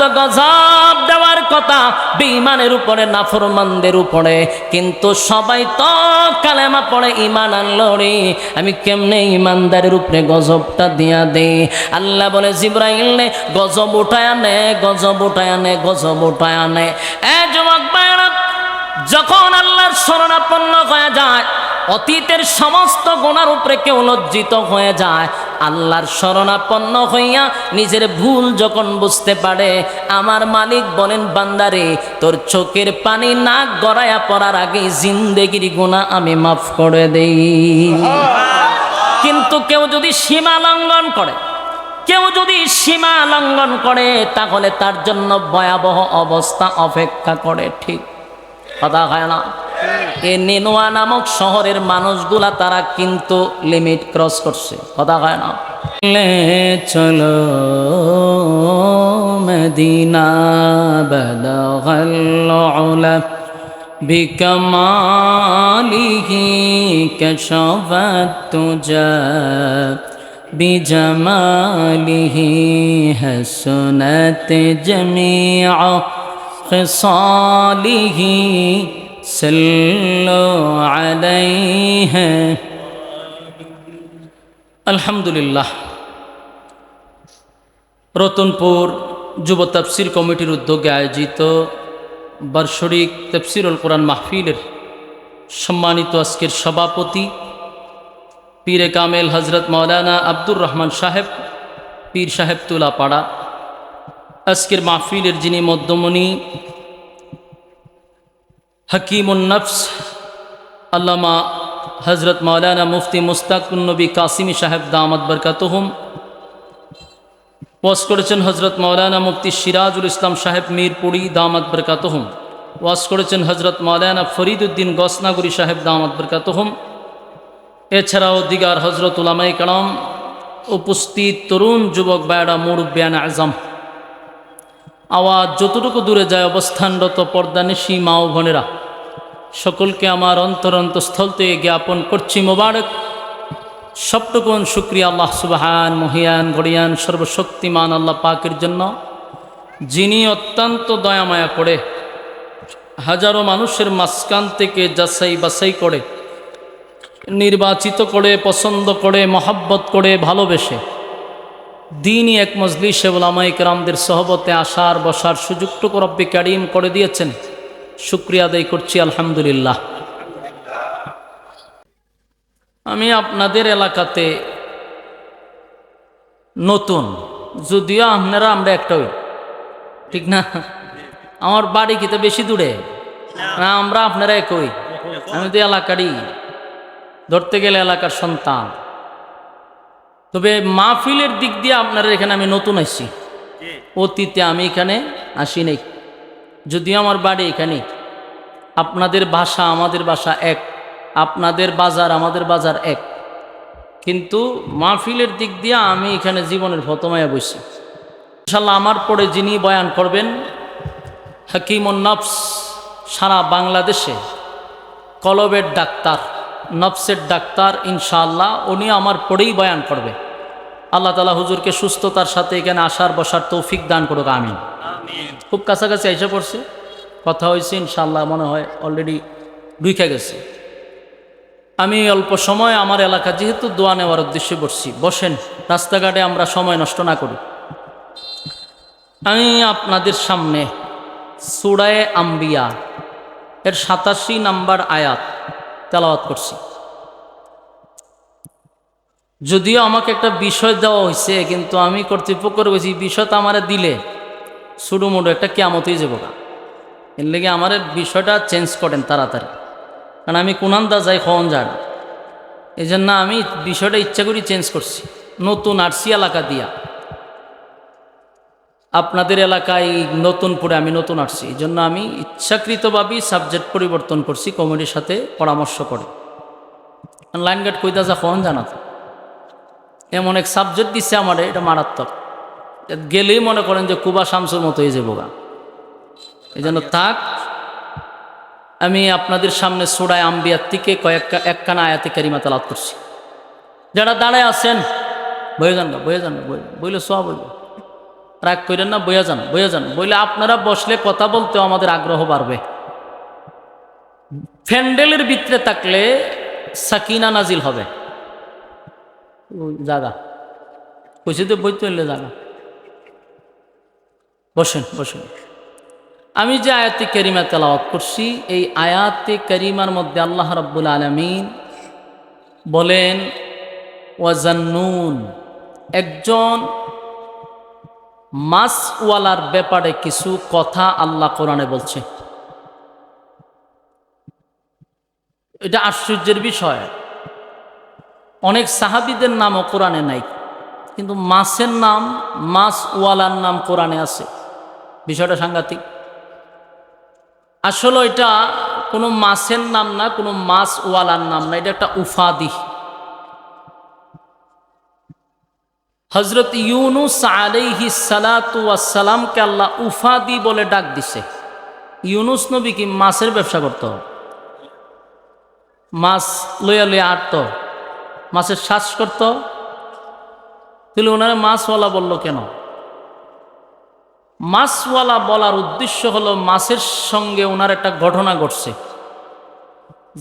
তো গজব দেওয়ার কথা বেঈমানের উপরে, নাফরমানদের উপরে। কিন্তু সবাই তো কালেমা পড়ে ইমান আনলো রে। আমি কেমনে ইমানদারের উপরে গজবটা দিয়া দে আল্লাহ বলে, জিব্রাইল নে, গজব উঠায় আনে, গজব উঠায় আনে, গজব উঠায় আনে। এ যুবক যখন আল্লাহর শরণাপন্ন হয়ে যায় অতীতের সমস্ত গোনার উপরে কেউ লজ্জিত হয়ে যায়। আল্লাহর শরণাপন্ন হইয়া নিজের ভুল যখন বুঝতে পারে, আমার মালিক বলেন, বান্দারে, তোর চোখের পানি নাক গড়াইয়া পড়ার আগে জিন্দেগির গুণা আমি মাফ করে দেই। কিন্তু কেউ যদি সীমা লঙ্ঘন করে, কেউ যদি সীমা লঙ্ঘন করে, তাহলে তার জন্য ভয়াবহ অবস্থা অপেক্ষা করে, ঠিক? কথা হয় না? এ নেনোয়া নামক শহরের মানুষগুলা তারা কিন্তু লিমিট ক্রস করছে কথা হয় না লে চলো মদিনা বদল بكماله كشف التجا بجماله حسنت جميع خصاله صلوا عليه আলহামদুলিল্লাহ রতনপুর যুব তাফসির কমিটির উদ্যোগে আয়োজিত বার্ষরিক তফসিরুল কোরআন মাহফিলের সম্মানিত আজকের সভাপতি পীরে কামেল হজরত মৌলানা আব্দুর রহমান সাহেব পীর সাহেব তুলাপাড়া আজকের মাহফিলের যিনি মধ্যমণি হাকিমুন্নফস আল্লামা হজরত মৌলানা মুফতি মুস্তাকুন্নবী কাসিমি সাহেব দামদ বরকাতহুম। ওয়াজ করেছেন হজরত মৌলানা মুফতি সিরাজুল ইসলাম সাহেব মিরপুরি দামাত বরকাতহম। ওয়াজ করেছেন হজরত মৌলানা ফরিদুদ্দিন গসনাগুরি সাহেব দামাত বরকাতহম। এছাড়াও দিগার হজরত উলামাই কালাম উপস্থিত তরুণ যুবক বায়ডা মুরব্বিয়ান আজম। আওয়াজ যতটুকু দূরে যায় অবস্থানরত পর্দানিশী মা ও বোনেরা। সকলকে আমার অন্তর অন্তঃস্থল থেকে জ্ঞাপন করছি মোবারক। সবটুকুন শুক্রিয়া আল্লাহ সুবাহান, মহিয়ান, গড়িয়ান, সর্বশক্তিমান আল্লাহ পাকের জন্য, যিনি অত্যন্ত দয়ামায়া করে হাজারো মানুষের মাঝখান থেকে যাচাই বাছাই করে, নির্বাচিত করে, পছন্দ করে, মহাব্বত করে, ভালোবেসে দিনই এক মজলিসে ওলামাই কেরামদের সহবতে আসার, বসার সুযোগটুকু রব্বি কারিম করে দিয়েছেন। শুক্রিয়া আদায় করছি, আলহামদুলিল্লাহ। আমি আপনাদের এলাকাতে নতুন, যদিও আপনারা, আমরা একটা ঠিক না? আমার বাড়ি কি তো বেশি দূরে? আমরা আপনারা একই। আমি তো এলাকারই। ধরতে গেলে এলাকার সন্তান। তবে মাহফিলের দিক দিয়ে আপনারা এখানে আমি নতুন আসছি অতীতে আমি এখানে আসি নাই। যদিও আমার বাড়ি এখানে। আপনাদের ভাষা আমাদের ভাষা এক। আপনাদের বাজার আমাদের বাজার এক। কিন্তু মাহফিলের দিক দিয়ে আমি এখানে জীবনের ফতমায়া বসি। ইনশাল্লাহ আমার পরে যিনি বয়ান করবেন হাকিমুন নফস সারা বাংলাদেশে কলবের ডাক্তার। নফসের ডাক্তার ইনশাআল্লাহ উনি আমার পরেই বয়ান করবে। আল্লাহ তালা হুজুরকে সুস্থতার সাথে এখানে আসার বসার তৌফিক দান করুক আমিন। খুব কাছাকাছি এসে পড়ছে। কথা হয়েছে ইনশাআল্লাহ মনে হয় অলরেডি ঢুকে গেছে। আমি অল্প সময় আমার এলাকা যেহেতু দোয়া নেওয়ার উদ্দেশ্যে বসছি বসেন রাস্তাঘাটে আমরা সময় নষ্ট না করি। আমি আপনাদের সামনে সুরায়ে আম্বিয়া এর সাতাশি নাম্বার আয়াত তেলাওয়াত করছি। যদিও আমাকে একটা বিষয় দেওয়া হয়েছে, কিন্তু আমি কর্তৃপক্ষ কর্তৃপক্ষের বলছি বিষয়টা আমার দিলে সুডু মুডু একটা কেমতই যাব না এর লেগে আমার বিষয়টা চেঞ্জ করেন তাড়াতাড়ি। কারণ আমি কোনান্দা যাই খন যান এই জন্য আমি বিষয়টা ইচ্ছা করি চেঞ্জ করছি। নতুন আরসি এলাকা দিয়া। আপনাদের এলাকায় নতুনপুরে আমি নতুন আসছি, এই জন্য আমি ইচ্ছাকৃতভাবেই সাবজেক্ট পরিবর্তন করছি কমিটির সাথে পরামর্শ করে। লাইন গার্ড কইতা যা কখন জানাতো। এমন এক সাবজেক্ট দিচ্ছে আমার, এটা মারাত্মক। গেলেই মনে করেন যে কুবা শামসুর মতো হয়ে যাব গা এই জন্য থাক, আমি আপনাদের সামনে সোড়ায় আম্বিয়ার থেকে কয়েকটা, একখানা আয়াতে কারিমা তালাত করছি। যারা দাঁড়ায় আছেন বয়ে যান না বয়ে যান না বই বইলে সব বইল রাগ করেন না, বইয়া যান বইয়া যান। বইলে আপনারা বসলে কথা বলতেও আমাদের আগ্রহ বাড়বে। ফ্যান্ডেলের ভিতরে থাকলে সাকিনা নাজিল হবে। জাগা। কইছে তো বই তুললে জাগা। বসেন বসেন। আমি যে আয়াতে করিমা তেলাওয়াত করছি, এই আয়াতে করিমার মধ্যে আল্লাহ রাব্বুল আলমিন বলেন, ওয়াজান্নুন, একজন মাসওয়ালার ব্যাপারে কিছু কথা আল্লাহ কোরআনে বলছে। এটা আশ্চর্যের বিষয়। অনেক সাহাবিদের নামও কোরআনে নাই, কিন্তু মাসের নাম, মাসওয়ালার নাম কোরআনে আছে। বিষয়টা সাংঘাতিক। আসলে এটা কোনো মাসের নাম না, কোনো মাসওয়ালার নাম না, এটা একটা উফাদি। হজরত ইউনুস আলাইহি সালাতামকে আল্লাহ উফাদি বলে ডাক দিছে। ইউনুস নবী কি মাছের ব্যবসা করত? মাছ লইয়া লইয়া আটত। মাছের শ্বাস করত। তাহলে ওনারা মাছওয়ালা বলল কেন? মাছওয়ালা বলার উদ্দেশ্য হলো মাছের সঙ্গে ওনার একটা ঘটনা ঘটছে।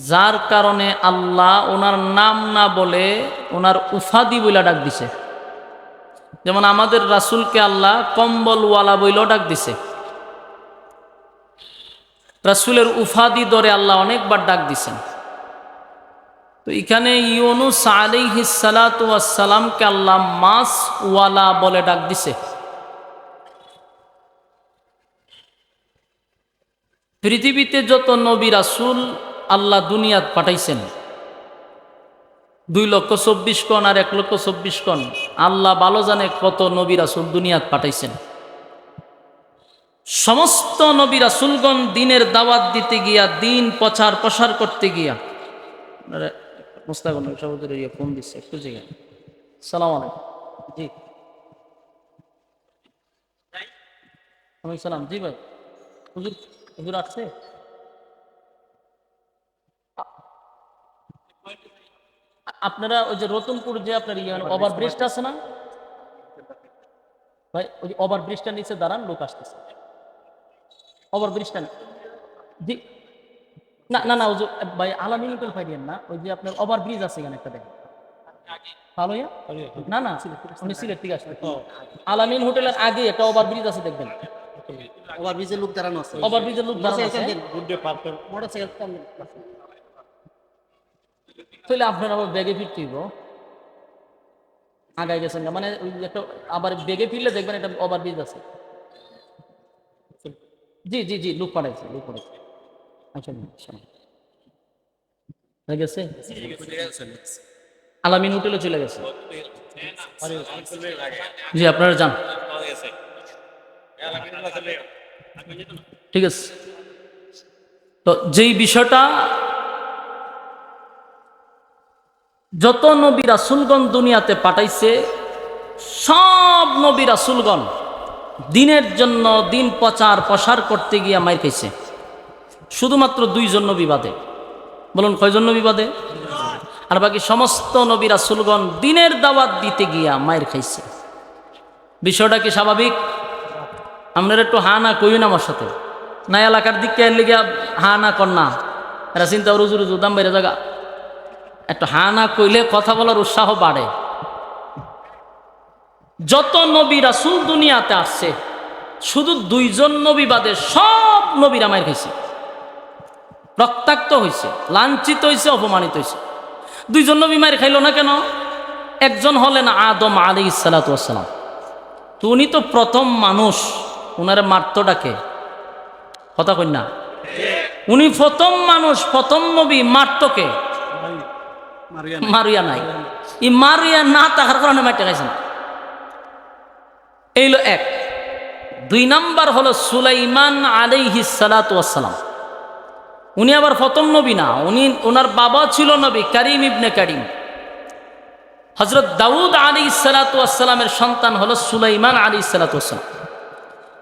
যার কারণে আল্লাহ ওনার নাম না বলে ওনার উফাদি বলে ডাক দিছে। যেমন আমাদের রাসুলকে আল্লাহ কম্বলওয়ালা বইলেও ডাক দিছে। রাসুলের উফাদি দরে আল্লাহ অনেকবার ডাক দিছেন। তো এখানে ইউনুস আলাইহি সালাতামকে আল্লাহ মাস ওয়ালা বলে ডাক দিছে। পৃথিবীতে যত নবী রাসুল আল্লাহ দুনিয়াত পাঠাইছেন দুই লক্ষ চব্বিশ কন আর এক লক্ষ চব্বিশ কন। আল্লাহ ভালো জানে কত নবী রাসুল দুনিয়াত পাঠাইছেন। সমস্ত নবী রাসুলগণ দিনের দাওয়াত দিতে গিয়া, দিন প্রচার প্রসার করতে গিয়া। ইয়ে ফোন দিচ্ছে, একটু সালাম আলাইকুম। জি। সালাম, জি ভাই। হুজুর হুজুর আসছে? আপনারা ওই যে রতনপুর যে আপনার ইয়ে ওভার ব্রিজটা আছে না? ভাই ওই ওভার ব্রিজটা নিচে দাঁড়ান লোক আসতেছে। ওভার ব্রিজটা জি। না না না ওই যে ভাই আলামিন হোটেল ফাইডিয়ান না? ওই যে আপনার ওভার ব্রিজ আছে এখানে একটা দেখেন। ভালো না না উনি সিলেট থেকে আসলে আলামিন হোটেলের আগে একটা ওভার ব্রিজ আছে দেখবেন। ওভার ব্রিজের লোক দাঁড়ানো আছে। ওভার ব্রিজের লোক দাঁড়ানো আছে। মোটরসাইকেল তাহলে আপনার আবার ব্যাগে ফিরতে হইব। আগায় গেছেন না। মানে ওই একটা আবার বেগে ফিরলে দেখবেন একটা ওভার ব্রিজ আছে। জি জি জি লুক পাঠাইছে লুক পাঠাইছে। আচ্ছা আলামিন হোটেলে চলে গেছে। জি, আপনারা যান। ঠিক আছে। তো যেই বিষয়টা যত নবী রাসুলগণ দুনিয়াতে পাঠাইছে, সব নবী রাসুলগণ দিনের জন্য দিন প্রচার প্রসার করতে গিয়া মাইর খাইছে। শুধুমাত্র দুইজন নবী বলুন, কয়জন নবী আর বাকি সমস্ত নবী রাসুলগণ দিনের দাওয়াত দিতে গিয়া মায়ের খাইছে। বিষয়টা কি স্বাভাবিক? আপনারা একটু হা না কইন আমার সাথে। না এলাকার দিকে লিগে হা না না। এরা চিন্তা রুজু রুজু দাম বেড়ে জায়গা একটু হা না কইলে কথা বলার উৎসাহ বাড়ে। যত নবী রাসুল দুনিয়াতে আসছে, শুধু দুইজন নবী বাদে সব নবীরা মায়ের খাইছে। রক্তাক্ত হয়েছে লাঞ্ছিত হয়েছে অপমানিত হয়েছে দুইজন নবী মায়ের খাইল না কেন? একজন হলেন আদম আলী ইসালাতাম তো উনি তো প্রথম মানুষ, উনারে মারতটাকে কথা কন্যা উনি প্রথম মানুষ, প্রথম নবী মারতকে মারিয়া নাই। মারিয়া না তাহার কারণে মাইটা খাইছেন। এইলো এক। দুই নাম্বার হলো সুলাইমান আলাইহি সালাতাম উনি আবার প্রথম নবী না উনি ওনার বাবা ছিল নবী করিম ইবনে করিম। হজরত দাউদ আলী সালাতামের সন্তান হলো সুলাইমান আলী সালাতাম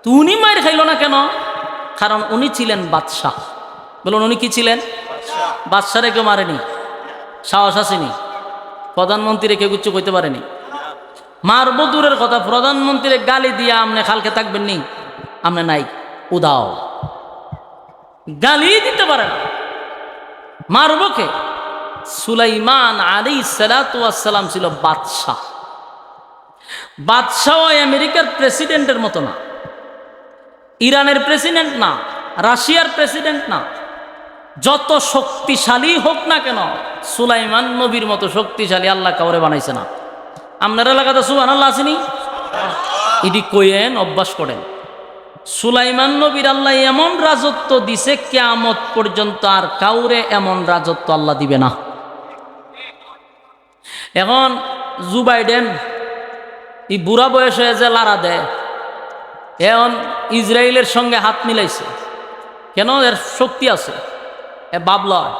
তো উনি মায়ের খাইল না কেন? কারণ উনি ছিলেন বাদশাহ। বলুন উনি কি ছিলেন? বাদশারে কেউ মারেনি? সাহস আসেনি। প্রধানমন্ত্রী কেউ কিছু কইতে পারেনি। মারব দূরের কথা প্রধানমন্ত্রীর গালি দিয়ে আপনি খালকে থাকবেন নি আপনি নাই। উদাও। গালি দিতে পারেন মারব কে? সুলাইমান আলী সালাতাম ছিল বাদশাহ। বাদশাহ আমেরিকার প্রেসিডেন্টের মতো না। ইরানের প্রেসিডেন্ট না, রাশিয়ার প্রেসিডেন্ট না। যত শক্তিশালী হোক না কেন সুলাইমান নবীর মতো শক্তিশালী আল্লাহ কাউরে বানাইছে না। আপনার এলাকাতে সুবান আল্লাহ আসেনি এটি কইয়েন, অভ্যাস করেন। সুলাইমান নবীর আল্লাহ এমন রাজত্ব দিছে, কেয়ামত পর্যন্ত আর কাউরে এমন রাজত্ব আল্লাহ দিবে না। এখন জু বাইডেন, এই বুড়া বয়স হয়ে যে লারা দেয়, এখন ইসরায়েলের সঙ্গে হাত মিলাইছে। কেন? এর শক্তি আছে। এ বাবলয়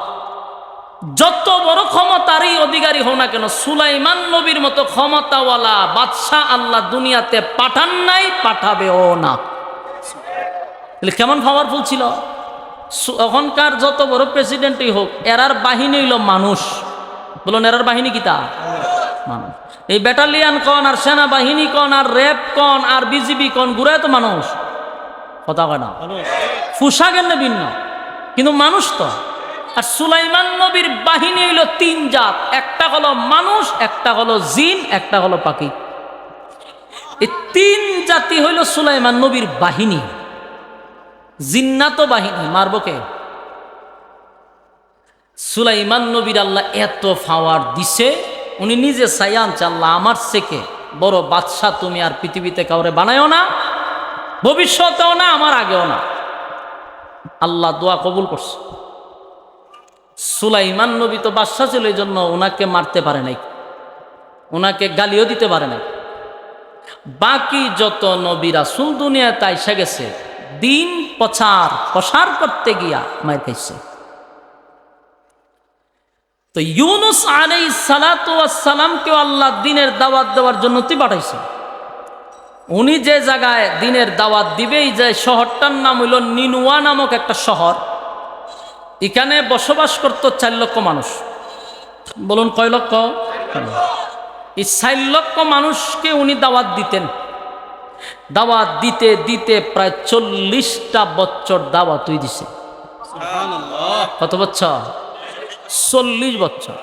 যত বড় ক্ষমতারই অধিকারী হও না কেন সুলাইমান নবীর মতো ক্ষমতাওয়ালা বাদশাহ আল্লাহ দুনিয়াতে পাঠান নাই পাঠাবেও না। কেমন পাওয়ারফুল ছিল? এখনকার যত বড় প্রেসিডেন্টই হোক এরার বাহিনী হইল মানুষ। বলুন এরার বাহিনী কি তা? মানুষ। এই ব্যাটালিয়ান কন আর সেনাবাহিনী কন আর র্যাব কন আর বিজিবি কন ঘুরায় তো মানুষ। কথা কয় না? পোশাকের না ভিন্ন। কিন্তু মানুষ তো। আর সুলাইমান নবীর বাহিনী হইল তিন জাত। একটা হলো মানুষ, একটা হলো জিন, একটা হলো পাখি। এই তিন জাতি হইল সুলাইমান নবীর বাহিনী। জিন্নাত বাহিনী মারবকে সুলাইমান নবীর আল্লাহ এত ফাওয়ার দিছে, উনি নিজে সায়ান আল্লাহ আমার থেকে বড় বাদশাহ তুমি আর পৃথিবীতে কাউরে বানায়ও না, ভবিষ্যতেও না, আমার আগেও না। আল্লাহ দোয়া কবুল করছে। সুলাইমান নবী তো বাদশাহ ছিল এই জন্য ওনাকে মারতে পারে নাই ওনাকে গালিও দিতে পারে নাই। বাকি যত নবী রাসুল দুনিয়া তাইসা গেছে, দিন প্রচার, প্রসার করতে গিয়া মায়ের খাইছে। তো ইউনুস আলাই সালাতামকেও আল্লাহ দিনের দাওয়াত দেওয়ার জন্য তুই পাঠাইছে। উনি যে জায়গায় দিনের দাওয়াত দিবেই যে শহরটার নাম হইল নিনুয়া নামক একটা শহর এখানে বসবাস করত চার লক্ষ মানুষ। বলুন কয় লক্ষ? এই চার লক্ষ মানুষকে উনি দাওয়াত দিতেন। দাওয়াত দিতে দিতে প্রায় চল্লিশটা বছর দাওয়াত তুই দিছে। কত বছর? চল্লিশ বছর।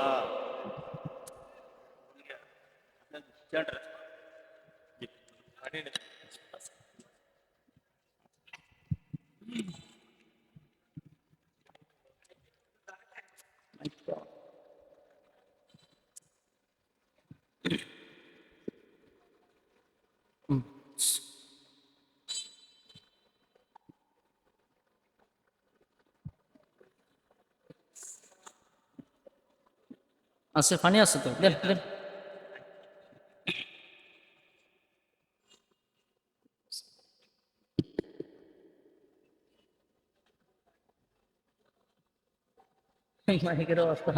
আছে পানি আছে তো। দেন দেন মাইকের অবস্থা।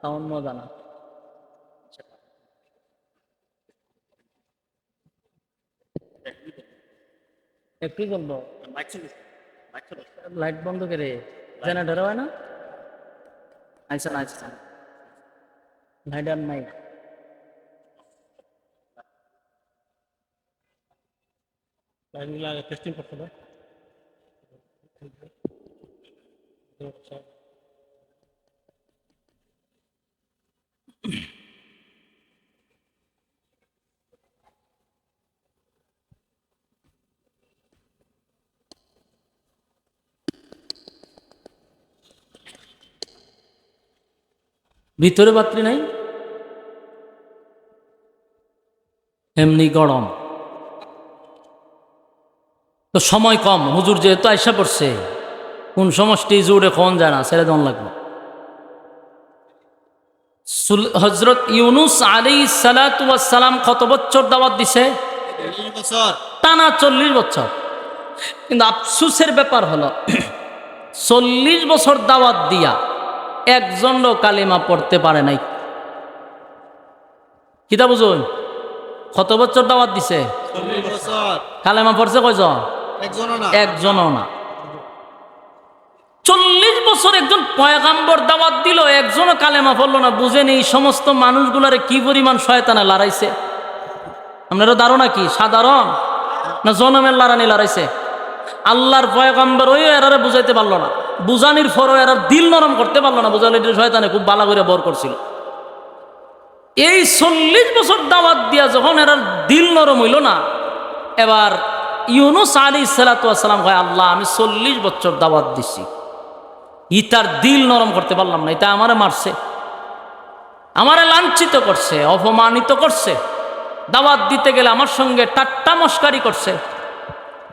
সাউন্ড মজা না। একটু বলব? লাইট বন্ধ করে। জেনারেটর হয় না আইসা না। আইসা লাইট আর নাই টেস্টিং করতে ভিতরে বাতরি নাই? এমনি গরম। তো সময় কম হুজুর যেহেতু আইসা পড়ছে কোন সমষ্টি জুড়ে খন যায় না ছেড়ে দন লাগবে। হজরত ইউনুস আলী সালাম কত বছর দাওয়াত দিছে? বছর। টানা চল্লিশ বছর। কিন্তু আফসুসের ব্যাপার হলো চল্লিশ বছর দাওয়াত দিয়া একজনও কালিমা পড়তে পারে নাই। কিতা বুঝুন? কত বছর দাওয়াত দিছে? কালেমা পড়ছে কয়জন? একজনও না। চল্লিশ বছর একজন পয়গাম্বর দাওয়াত দিল একজনও কালেমা পড়ল না। বুঝেন এই সমস্ত মানুষগুলারে কি পরিমাণ শয়তানে লড়াইছে। আপনারও ধারণা কি? সাধারণ? না জনমের লারানি লড়াইছে? আল্লাহর পয়গম্বর ওই এরারে বুঝাইতে পারল না। বুঝানির ফরও এরা দিল নরম করতে পারল না। বুঝালে শয়তানে খুব বালা করে বর করছিল। এই চল্লিশ বছর দাওয়াত দিয়া যখন এরা দিল নরম হইল না, এবার ইউনুস আলী সালাতাম কয়, আল্লাহ, আমি চল্লিশ বছর দাওয়াত দিছি। ই তার দিল নরম করতে পারলাম না। এটা আমারে মারছে, আমারে লাঞ্ছিত করছে, অপমানিত করছে। দাওয়াত দিতে গেলে আমার সঙ্গে টাট্টা মস্কারি করছে।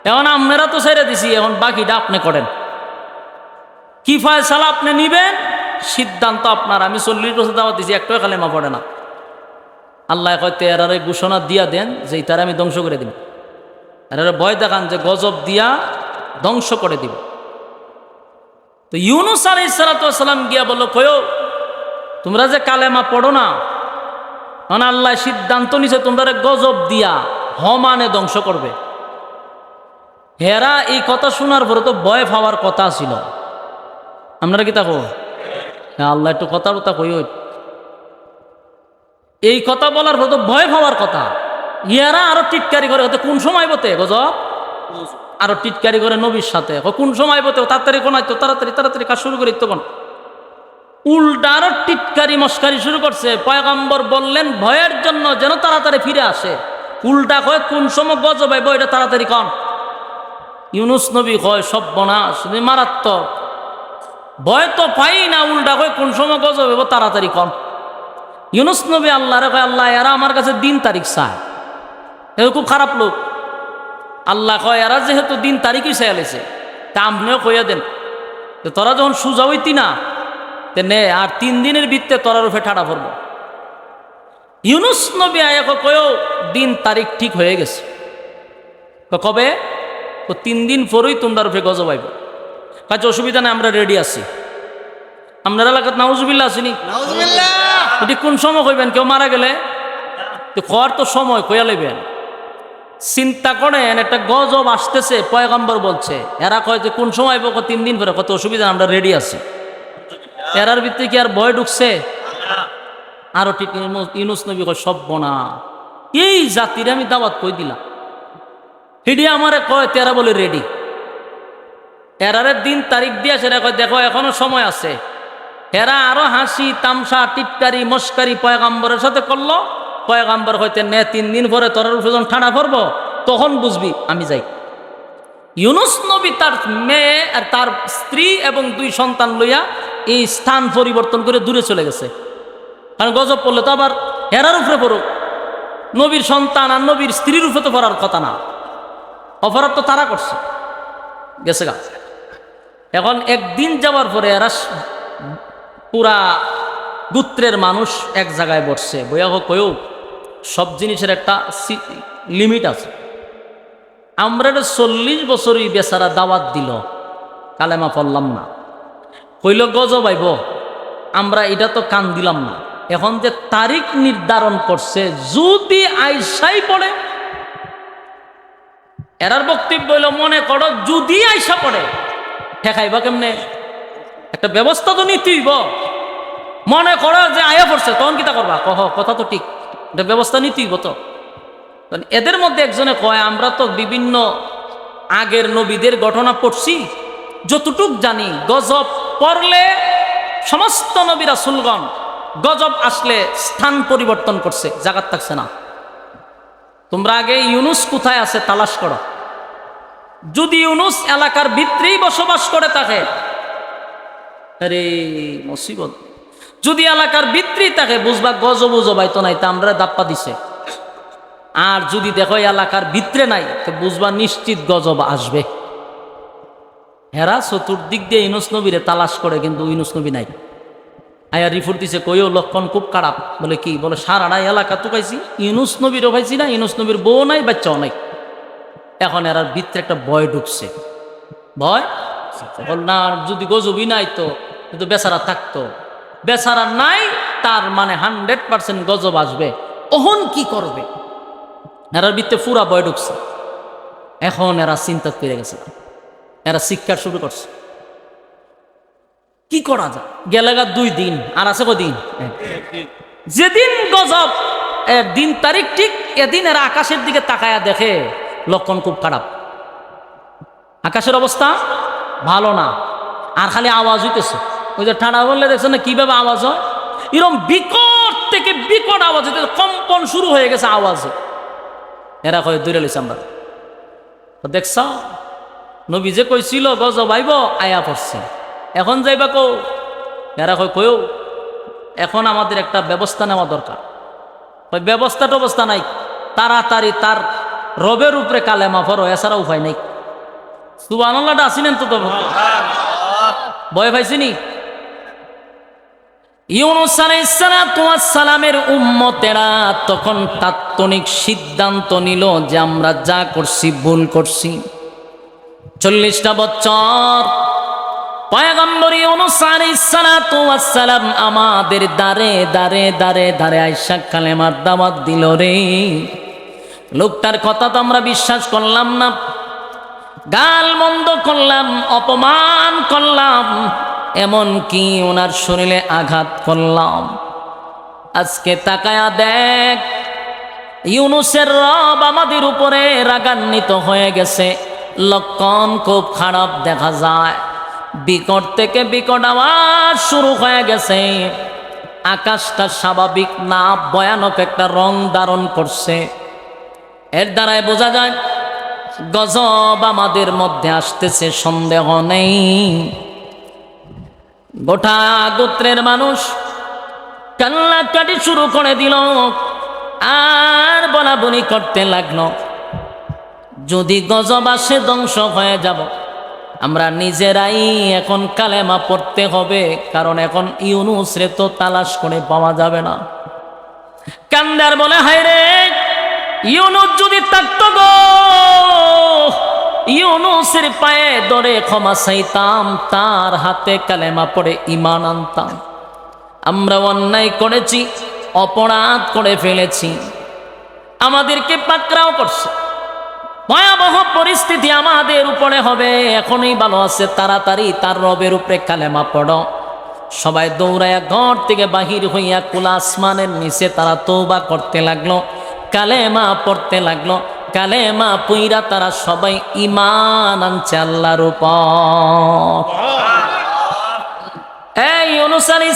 এখন আমরা তো ছেড়ে দিছি, এখন বাকিটা আপনি করেন। কি ফয়সালা আপনি নিবেন? সিদ্ধান্ত আপনার। আমি চল্লিশ বছর দাওয়াত দিছি, একটাও কালেমা পড়ে না। আল্লাহ হয়তো এরারে ঘোষণা দিয়া দেন যে তারা আমি ধ্বংস করে দিব। এরারে ভয় দেখান যে গজব দিয়া ধ্বংস করে দিব। তো ইউনুস আলাই সালাতাম গিয়া বলল, কয়ো, তোমরা যে কালেমা পড়ো না মানে আল্লাহ সিদ্ধান্ত নিছে তোমরা গজব দিয়া হমানে ধ্বংস করবে। হেরা এই কথা শোনার পরে তো ভয় পাওয়ার কথা ছিল। আপনারা কি তাকো? আল্লাহ একটু কথা কথা কই এই কথা বলার তো ভয় পাওয়ার কথা। ইয়ারা আরও টিটকারি করে কোন সময় বতে গজব আরও টিটকারি করে নবীর সাথে। কোন সময় বতে তাড়াতাড়ি কোনায় তো, তাড়াতাড়ি তাড়াতাড়ি কাজ শুরু করি তখন উল্টা আরও টিটকারি, মস্কারি শুরু করছে। পয়গম্বর বললেন, ভয়ের জন্য যেন তাড়াতাড়ি ফিরে আসে। উল্টা কয়, কোন সময় গজব এটা তাড়াতাড়ি কন। ইউনুস নবী কয় সব বনাস মারাত্মক। ভয় তো পাই না, উল্টা কয়, কোন সময় গজব আইব তাড়াতাড়ি কন ইউনুস নবী আল্লাহরে কয়, আল্লাহ, এরা আমার কাছে দিন তারিখ চায়। এ খুব খারাপ লোক। আল্লাহ কয়, এরা যেহেতু দিন তারিখই চাইলেছে তা আপনিও কইয়া দেন। তোরা যখন সুজা হইতি না, তে নে, আর তিন দিনের ভিত্তে তোরা রূপে ঠাড়া পড়ব ইউনুস নবী আয়া কয়েও দিন তারিখ ঠিক হয়ে গেছে। কবে? তো তিন দিন পরই তোমরা রূপে গজব আইব। কাছে অসুবিধা নেই আমরা রেডি আছি। আপনার এলাকাত নাউজুবিল্লা আসেনি এটি কোন সময় কইবেন কেউ মারা গেলে? তো কর তো সময় কইয়া লইবেন। চিন্তা করেন একটা গজব আসতেছে পয়গম্বর বলছে এরা কয় যে কোন সময় আইব? তিন দিন পরে কত অসুবিধা আমরা রেডি আছি। এরার ভিতরে কি আর ভয় ঢুকছে? আরও ঠিক ইউনুস নবী কয় সব বনা। এই জাতির আমি দাওয়াত কই দিলাম? হিডি আমারে কয় তেরা বলে রেডি এরারের দিন তারিখ দিয়ে সেটা কয়, দেখো, এখনও সময় আছে। এরা আরও হাসি, তামসা টিটকারি মস্কারি পয়গাম্বরের সাথে করল। পয়গাম্বর হইতে নে, তিন দিন পরে তোর যখন ঠাড়া পড়ব, তখন বুঝবি আমি যাই। ইউনুস নবী তার মেয়ে আর তার স্ত্রী এবং দুই সন্তান লইয়া এই স্থান পরিবর্তন করে দূরে চলে গেছে। কারণ গজব পড়লে তো আবার হেরার উপরে পড়ুক। নবীর সন্তান আর নবীর স্ত্রীর উপরে তো পড়ার কথা না। অপরাধ তো তারা করছে। গেছে গা। এখন একদিন যাওয়ার পরে এরা পুরা গুত্রের মানুষ এক জায়গায় বসছে। বইয়া হোক কয়েও সব জিনিসের একটা লিমিট আছে। আমরা চল্লিশ বছরই বেচারা দাওয়াত দিল, কালেমা পড়লাম না। কইল গজব আইব আমরা এটা তো কান দিলাম না। এখন যে তারিখ নির্ধারণ করছে, যদি আইসাই পড়ে, এরার বক্তব্য হইল, মনে করো যদি আইসা পড়ে ঠেকাইবা কেমনে? একটা ব্যবস্থা তো নিতেইব। মনে করো যে আয়া পড়ছে, তখন কিতা করবা? কহ, কথা তো ঠিক। একটা ব্যবস্থা নিতেইব তো। এদের মধ্যে একজনে কয়, আমরা তো বিভিন্ন আগের নবীদের ঘটনা পড়ছি। যতটুক জানি, গজব পড়লে সমস্ত নবীরা সুলগন গজব আসলে স্থান পরিবর্তন করছে, জাগাত থাকছে না। তোমরা আগে ইউনুস কোথায় আছে তালাশ করো। যদি ইউনুস এলাকার ভিতরেই বসবাস করে থাকে আরে, মুসিবত। যদি এলাকার ভিতরেই থাকে বুঝবা, গজব জবাইতো নাই, তা আমরা দাপ্পা দিছে। আর যদি দেখো এলাকার ভিতরে নাই, তো বুঝবা নিশ্চিত গজব আসবে। হেরা চতুর্দিক দিয়ে ইনুস নবীরে তালাশ করে, কিন্তু ইনুস নবী নাই। আয়া রিপোর্ট দিছে, কইও, লক্ষণ খুব খারাপ। বলে কি? বলে সারাটা এলাকা তো পাইছি ইনুস নবীরও পাইছি না ইনুস নবীর বউ নাই, বাচ্চাও নাই। এখন এরার ভিতরে একটা ভয় ঢুকছে। ভয়? না যদি গজবই নাই তো, কিন্তু বেচারা থাকতো। বেচারা নাই, তার মানে হান্ড্রেড পার্সেন্ট গজব আসবে। ওহন কি করবে? এরার ভিতরে পুরা ভয় ঢুকছে। এখন এরা চিন্তা করে গেছে। এরা শিক্ষা শুরু করছে। কি করা যায়? গেলেগা দুই দিন, আর আছে কদিন? যেদিন গজব দিন তারিখ ঠিক, এদিন এরা আকাশের দিকে তাকায়া দেখে। লক্ষণ খুব খারাপ। আকাশের অবস্থা ভালো না, আর খালি আওয়াজ হইতেছে। ওই যে ঠান্ডা বললে দেখছ না কীভাবে আওয়াজ হয়? এরকম বিকট থেকে বিকট আওয়াজ হইতেছে, কম্পন শুরু হয়ে গেছে আওয়াজে। এরা কয়, দূরে লইছে আমরা। দেখছ, নবী যে কইছিল গজ ভাইব আয়া পড়ছে। এখন যাইবা কো এরা কয় কয়ও এখন আমাদের একটা ব্যবস্থা নেওয়া দরকার। ওই ব্যবস্থা টবস্থা নাই, তাড়াতাড়ি তার রবের উপরে কালেমা ফরো এছাড়া উপায় নেই। নাই সুবানাল্লাহটা আসিলেন তো তো। ভয় পাইছিনি? ইউনুস সালামের উম্মতেরা তখন তাৎক্ষণিক সিদ্ধান্ত নিল যে আমরা যা করছি, ভুল করছি। চল্লিশটা বছর। পয়গম্বর সালাম আমাদের দারে দারে দারে দারে আইসা কালেমার দাওয়াত দিল রে। লোকটার কথা তো আমরা বিশ্বাস করলাম না। গাল মন্দ করলাম, অপমান করলাম এমন কি ওনার শরীরে আঘাত করলাম। আজকে তাকায়া দেখ, ইউনুসের রব আমাদের উপরে রাগান্বিত হয়ে গেছে। লক্ষণ খুব খারাপ দেখা যায়। বিকট থেকে বিকট আওয়াজ শুরু হয়ে গেছে। আকাশটা স্বাভাবিক না, ভয়ানক একটা রং ধারণ করছে। এর দ্বারাই বোঝা যায়, গজব আমাদের মধ্যে আসতেছে, সন্দেহ নেই। গোটা গোত্রের মানুষ কান্নাকাটি শুরু করে দিল, আর বলা বলি করতে লাগল, যদি গজব আসে ধ্বংস হয়ে যাব, আমরা নিজেরাই এখন কালেমা পড়তে হবে, কারণ এখন ইউনুসরে তো তালাশ করে পাওয়া যাবে না। কান্দার বলে, হায় রে ইউনুস যদি থাকতো গো, ইউনুসের পায়ে ধরে ক্ষমা চাইতাম, তার হাতে কালেমা পড়ে ইমান আনতাম। আমরা অন্যায় করেছি, অপরাধ করে ফেলেছি। আমাদেরকে পাকড়াও করছে। ভয়াবহ পরিস্থিতি আমাদের উপরে হবে, এখনই ভালো আছে, তাড়াতাড়ি তার রবের উপরে কালেমা পড়ো। সবাই দৌড়াইয়া ঘর থেকে বাহির হইয়া কুলা আসমানের নিচে তারা তৌবা করতে লাগল। কালেমা পড়তে লাগল। কালেমা পুইরা তারা সবাই ইমান আনছে আল্লাহর উপর। এই অনুসারী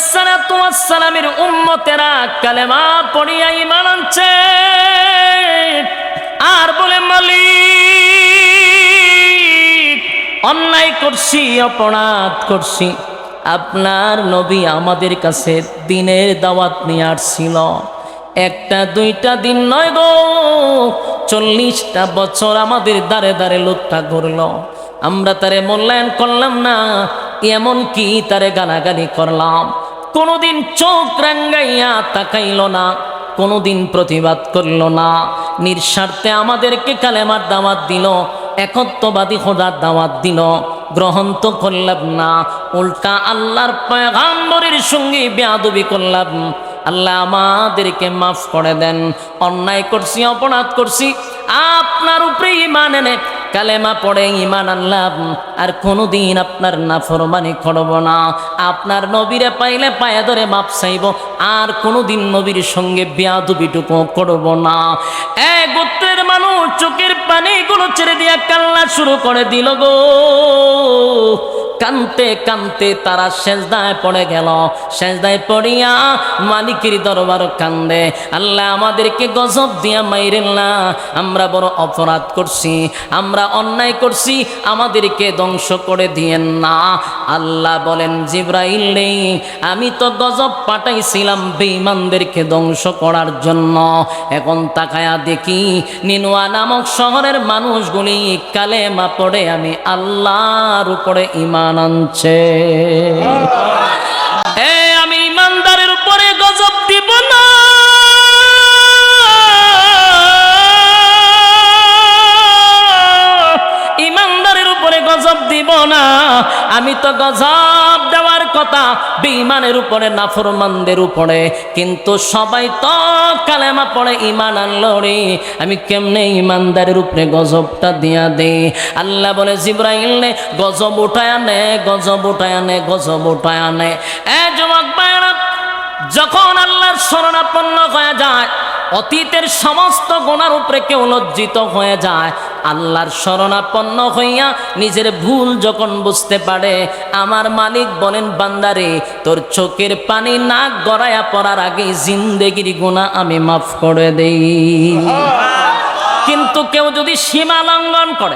সালামের উম্মতেরা কালেমা পড়িয়া ইমান আনছে। আর বলে, মালিক, অন্যায় করছি, অপরাধ করছি। আপনার নবী আমাদের কাছে দিনের দাওয়াত নিয়ে আসছিল। একটা, দুইটা দিন নয় গো। চল্লিশটা বছর আমাদের দাঁড়ে দাঁড়ে লোকটা ঘুরলো। আমরা তারে মূল্যায়ন করলাম না এমন কি তারে গালাগালি করলাম। কোনোদিন চোখ রাঙ্গাইয়া তাকাইল না, কোনোদিন প্রতিবাদ করল না। নিঃস্বার্থে আমাদেরকে কালেমার দাওয়াত দিল, একত্ববাদী খোদার দাওয়াত দিল। গ্রহণ তো করলাম না, উল্টা আল্লাহর পয়গাম্বরের সঙ্গে বেয়াদবি করলাম। আল্লাহ আমাদেরকে মাফ করে দেন, অন্যায় করছি, অপরাধ করছি, আপনার উপরে ইমান এনে কালেমা পড়ে ইমান আল্লাহ আর কোনোদিন আপনার না নাফরমানি করব না। আপনার নবীরে পাইলে পায়ে ধরে মাপ চাইব, আর কোনোদিন নবীর সঙ্গে বিয়াদুবিটুকু করব না। গোত্রের মানুষ চোখের পানিগুলো ছেড়ে দিয়া কান্না শুরু করে দিল গো। কানতে কানতে তারা সেজদায় পড়ে গেল। সেজদায় পড়িয়া মালিকের দরবার কান্দে। আল্লাহ আমাদেরকে গজব দিয়া মাইরেন না। আমরা বড় অপরাধ করছি, আমরা অন্যায় করছি, আমাদেরকে ধ্বংস করে দিয়েন না। আল্লাহ বলেন, জিব্রাইল নেই আমি তো গজব পাঠাইছিলাম বেঈমানদেরকে ধ্বংস করার জন্য। এখন তাকায়া দেখি, নিনুয়া নামক শহরের মানুষগুলি কালেমা পড়ে আমি আল্লাহর উপরে ইমান আনছে এ আমি ইমানদারের উপরে গজব দিব না। ইমানদারের উপরে গজব দিব না। আমি তো গজব কথা বেঈমানের উপরে, নাফরমানদের উপরে। কিন্তু সবাই তো কালেমা পড়ে ইমান আনলো রে। আমি কেমনে ইমানদারের উপরে গজবটা দিয়া দে আল্লাহ বলে, জিব্রাইল নে, গজব উঠায় আনে গজব উঠায় আনে গজব উঠায় আনে এ যুবক ভাইরা যখন আল্লাহর শরণাপন্ন হয়ে যায় অতীতের সমস্ত গোনার উপরে কেউ লজ্জিত হয়ে যায়। আল্লাহর শরণাপন্ন হইয়া নিজের ভুল যখন বুঝতে পারে, আমার মালিক বলেন, বান্দারে, তোর চোখের পানি নাক গড়াইয়া পড়ার আগে জিন্দেগির গুণা আমি মাফ করে দেই। কিন্তু কেউ যদি সীমা লঙ্ঘন করে,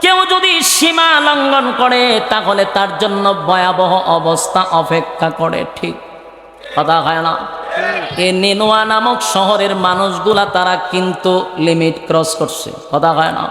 কেউ যদি সীমা লঙ্ঘন করে, তাহলে তার জন্য ভয়াবহ অবস্থা অপেক্ষা করে, ঠিক? কথা হয় না? এ নেনোয়া নামক শহরের মানুষগুলা তারা কিন্তু লিমিট ক্রস করছে। কথা হয় না?